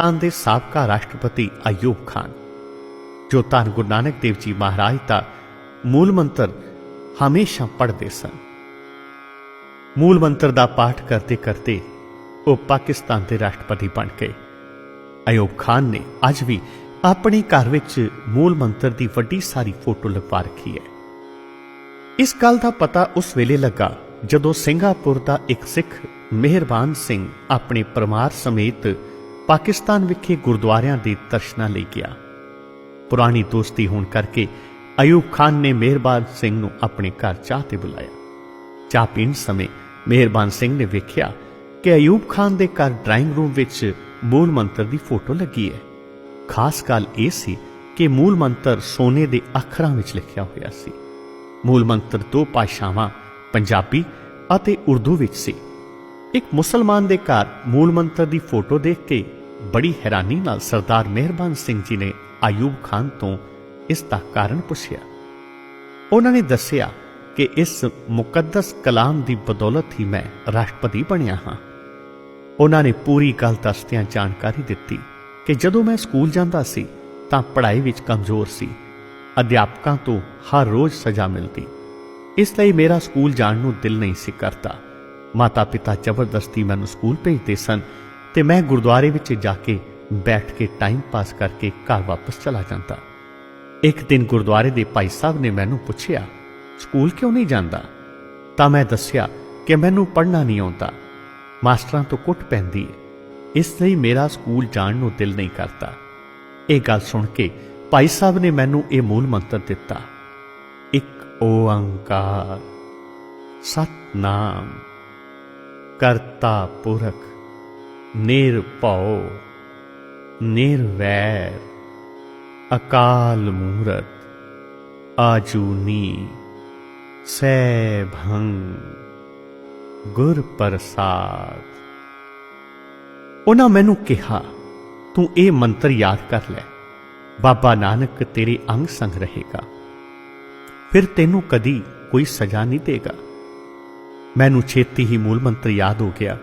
ਪਾਕਿਸਤਾਨ ਦੇ ਸਾਬਕਾ ਰਾਸ਼ਟਰਪਤੀ ਅਯੂਬ ਖਾਨ। ਜੋ ਧੰਨ ਗੁਰੂ ਨਾਨਕ ਦੇਵ ਜੀ ਮਹਾਰਾਜ ਦਾ ਮੂਲ ਮੰਤਰ ਹਮੇਸ਼ਾ ਪੜ੍ਹਦੇ ਸਨ। ਮੂਲ ਮੰਤਰ ਦਾ ਪਾਠ ਕਰਦੇ ਕਰਦੇ ਉਹ ਪਾਕਿਸਤਾਨ ਦੇ ਰਾਸ਼ਟਰਪਤੀ ਬਣ ਗਏ। ਅਯੂਬ ਖਾਨ ਨੇ ਅੱਜ ਵੀ ਆਪਣੇ ਘਰ ਵਿੱਚ ਮੂਲ ਮੰਤਰ ਦੀ ਵੱਡੀ ਸਾਰੀ ਫੋਟੋ ਲਗਵਾ ਰੱਖੀ ਹੈ। ਇਸ ਗੱਲ ਦਾ ਪਤਾ ਉਸ ਵੇਲੇ ਲੱਗਾ ਜਦੋਂ ਸਿੰਗਾਪੁਰ ਦਾ ਇੱਕ ਸਿੱਖ ਮਿਹਰਬਾਨ ਸਿੰਘ ਆਪਣੇ ਪਰਿਵਾਰ ਸਮੇਤ ਪਾਕਿਸਤਾਨ ਵਿਖੇ ਗੁਰਦੁਆਰਿਆਂ ਦੇ ਦਰਸ਼ਨਾਂ ਲਈ ਗਿਆ। ਪੁਰਾਣੀ ਦੋਸਤੀ ਹੋਣ ਕਰਕੇ ਅਯੂਬ ਖਾਨ ਨੇ ਮਿਹਰਬਾਨ ਸਿੰਘ ਨੂੰ ਆਪਣੇ ਘਰ ਚਾਹ ਤੇ ਬੁਲਾਇਆ। ਚਾਹ ਪੀਣ ਸਮੇਂ ਮਿਹਰਬਾਨ ਸਿੰਘ ਨੇ ਵੇਖਿਆ ਕਿ ਅਯੂਬ ਖਾਨ ਦੇ ਘਰ ਡਰਾਇੰਗ ਰੂਮ ਵਿੱਚ ਮੂਲ ਮੰਤਰ ਦੀ ਫੋਟੋ ਲੱਗੀ ਹੈ। ਖਾਸ ਗੱਲ ਇਹ ਸੀ ਕਿ ਮੂਲ ਮੰਤਰ ਸੋਨੇ ਦੇ ਅੱਖਰਾਂ ਵਿੱਚ ਲਿਖਿਆ ਹੋਇਆ ਸੀ। ਮੂਲ ਮੰਤਰ ਦੋ ਭਾਸ਼ਾਵਾਂ ਪੰਜਾਬੀ ਅਤੇ ਉਰਦੂ ਵਿੱਚ ਸੀ। ਇੱਕ ਮੁਸਲਮਾਨ ਦੇ ਘਰ ਮੂਲ ਮੰਤਰ ਦੀ ਫੋਟੋ ਦੇਖ ਕੇ ਬੜੀ ਹੈਰਾਨੀ ਨਾਲ ਸਰਦਾਰ ਮਿਹਰਬਾਨ ਸਿੰਘ ਜੀ ਨੇ ਆਯੂਬ ਖਾਨ ਤੋਂ ਇਸ ਦਾ ਕਾਰਨ ਪੁੱਛਿਆ। ਉਹਨਾਂ ਨੇ ਦੱਸਿਆ ਕਿ ਇਸ ਮੁਕੱਦਸ ਕਲਾਮ ਦੀ ਬਦੌਲਤ ਹੀ ਮੈਂ ਰਾਸ਼ਟਰਪਤੀ ਬਣਿਆ ਹਾਂ। ਉਹਨਾਂ ਨੇ ਪੂਰੀ ਗੱਲ ਦੱਸਦਿਆਂ ਜਾਣਕਾਰੀ ਦਿੱਤੀ ਕਿ ਜਦੋਂ ਮੈਂ ਸਕੂਲ ਜਾਂਦਾ ਸੀ ਤਾਂ ਪੜ੍ਹਾਈ ਵਿੱਚ ਕਮਜ਼ੋਰ ਸੀ। ਅਧਿਆਪਕਾਂ ਤੋਂ ਹਰ ਰੋਜ਼ ਸਜ਼ਾ ਮਿਲਦੀ। ਇਸ ਲਈ ਮੇਰਾ ਸਕੂਲ ਜਾਣ ਨੂੰ ਦਿਲ ਨਹੀਂ ਸੀ ਕਰਦਾ। ਮਾਤਾ ਪਿਤਾ ਜ਼ਬਰਦਸਤੀ ਮੈਨੂੰ ਸਕੂਲ ਭੇਜਦੇ ਸਨ ਤੇ ਮੈਂ ਗੁਰਦੁਆਰੇ ਵਿੱਚ ਜਾ ਕੇ ਬੈਠ ਕੇ ਟਾਈਮ ਪਾਸ ਕਰਕੇ ਘਰ ਵਾਪਸ ਚਲਾ ਜਾਂਦਾ। ਇੱਕ ਦਿਨ ਗੁਰਦੁਆਰੇ ਦੇ ਭਾਈ ਸਾਹਿਬ ਨੇ ਮੈਨੂੰ ਪੁੱਛਿਆ, ਸਕੂਲ ਕਿਉਂ ਨਹੀਂ ਜਾਂਦਾ? ਤਾਂ ਮੈਂ ਦੱਸਿਆ ਕਿ ਮੈਨੂੰ ਪੜ੍ਹਨਾ ਨਹੀਂ ਆਉਂਦਾ। ਮਾਸਟਰਾਂ ਤੋਂ ਕੁੱਟ ਪੈਂਦੀ ਹੈ। ਇਸ ਲਈ ਮੇਰਾ ਸਕੂਲ ਜਾਣ ਨੂੰ ਦਿਲ ਨਹੀਂ ਕਰਦਾ। ਇਹ ਗੱਲ ਸੁਣ ਕੇ ਭਾਈ ਸਾਹਿਬ ਨੇ ਮੈਨੂੰ ਇਹ ਮੂਲ ਮੰਤਰ ਦਿੱਤਾ। ਇੱਕ ਓੰਕਾਰ ਸਤਨਾਮ, ਕਰਤਾ ਪੁਰਖ ਨਿਰਭਉ ਨਿਰਵੈਰ ਅਕਾਲ ਮੂਰਤ ਆਜੂਨੀ ਸੈ ਸੈਭੰ ਗੁਰ ਪ੍ਰਸਾਦ। ਉਹਨਾਂ ਮੈਨੂੰ ਕਿਹਾ, ਤੂੰ ਇਹ ਮੰਤਰ ਯਾਦ ਕਰ ਲੈ। ਬਾਬਾ ਨਾਨਕ ਤੇਰੇ ਅੰਗ ਸੰਗ ਰਹੇਗਾ। ਫਿਰ ਤੈਨੂੰ ਕਦੀ ਕੋਈ ਸਜ਼ਾ ਨਹੀਂ ਦੇਗਾ। ਮੈਨੂੰ ਛੇਤੀ ਹੀ ਮੂਲ ਮੰਤਰ ਯਾਦ ਹੋ ਗਿਆ।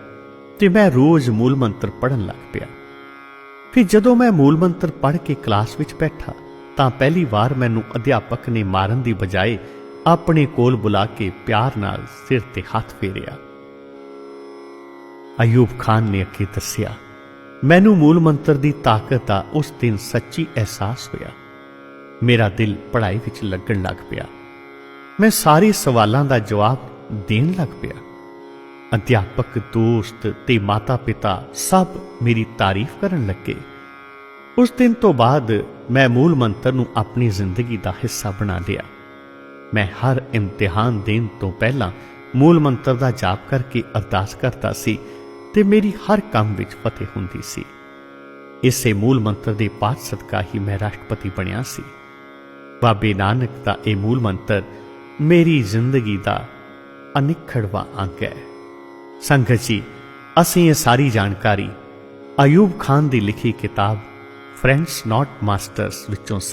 ਤੇ ਮੈਂ ਰੋਜ਼ ਮੂਲ ਮੰਤਰ ਪੜਨ ਲੱਗ ਪਿਆ। ਫਿਰ ਜਦੋਂ ਮੈਂ ਮੂਲ ਮੰਤਰ ਪੜ੍ਹ ਕੇ ਕਲਾਸ ਵਿੱਚ ਬੈਠਾ, ਤਾਂ ਪਹਿਲੀ ਵਾਰ ਮੈਨੂੰ ਅਧਿਆਪਕ ਨੇ ਮਾਰਨ ਦੀ ਬਜਾਏ ਆਪਣੇ ਕੋਲ ਬੁਲਾ ਕੇ ਪਿਆਰ ਨਾਲ ਸਿਰ ਤੇ ਹੱਥ ਫੇਰਿਆ। ਅਯੂਬ ਖਾਨ ਨੇ ਅੱਗੇ ਦੱਸਿਆ, ਮੈਨੂੰ ਮੂਲ ਮੰਤਰ ਦੀ ਤਾਕਤ ਦਾ ਉਸ ਦਿਨ ਸੱਚੀ ਅਹਿਸਾਸ ਹੋਇਆ। ਮੇਰਾ ਦਿਲ ਪੜ੍ਹਾਈ ਵਿੱਚ ਲੱਗਣ ਲੱਗ ਪਿਆ। ਮੈਂ ਸਾਰੇ ਸਵਾਲਾਂ ਦਾ ਜਵਾਬ ਦੇਣ ਲੱਗ ਪਿਆ। ਅਧਿਆਪਕ, ਦੋਸਤ ਤੇ ਮਾਤਾ-ਪਿਤਾ ਸਭ ਮੇਰੀ ਤਾਰੀਫ ਕਰਨ ਲੱਗੇ। ਉਸ ਦਿਨ ਤੋਂ ਬਾਅਦ ਮੈਂ ਮੂਲ ਮੰਤਰ ਨੂੰ ਆਪਣੀ ਜ਼ਿੰਦਗੀ ਦਾ ਹਿੱਸਾ ਬਣਾ ਲਿਆ। ਮੈਂ ਹਰ ਇਮਤਿਹਾਨ ਦੇਣ ਤੋਂ ਪਹਿਲਾਂ ਮੂਲ ਮੰਤਰ ਦਾ ਜਾਪ ਕਰਕੇ ਅਰਦਾਸ ਕਰਦਾ ਸੀ ਤੇ ਮੇਰੀ ਹਰ ਕੰਮ ਵਿੱਚ ਫਤਿਹ ਹੁੰਦੀ ਸੀ। ਇਸੇ ਮੂਲ ਮੰਤਰ ਦੇ ਪਾਠ ਸਦਕਾ ਹੀ ਮੈਂ ਰਾਸ਼ਟਰਪਤੀ ਬਣਿਆ ਸੀ। ਬਾਬੇ ਨਾਨਕ ਦਾ ਇਹ ਮੂਲ ਮੰਤਰ ਮੇਰੀ ਜ਼ਿੰਦਗੀ ਦਾ ਅਨਿਖੜਵਾ ਅੰਗ ਹੈ। ਸੰਗਤ ਜੀ, ਅਸੀਂ ਇਹ ਸਾਰੀ ਜਾਣਕਾਰੀ ਅਯੂਬ ਖਾਨ ਦੀ ਲਿਖੀ ਕਿਤਾਬ ਫਰੈਂਡਸ ਨਾਟ ਮਾਸਟਰਸ ਵਿੱਚੋਂ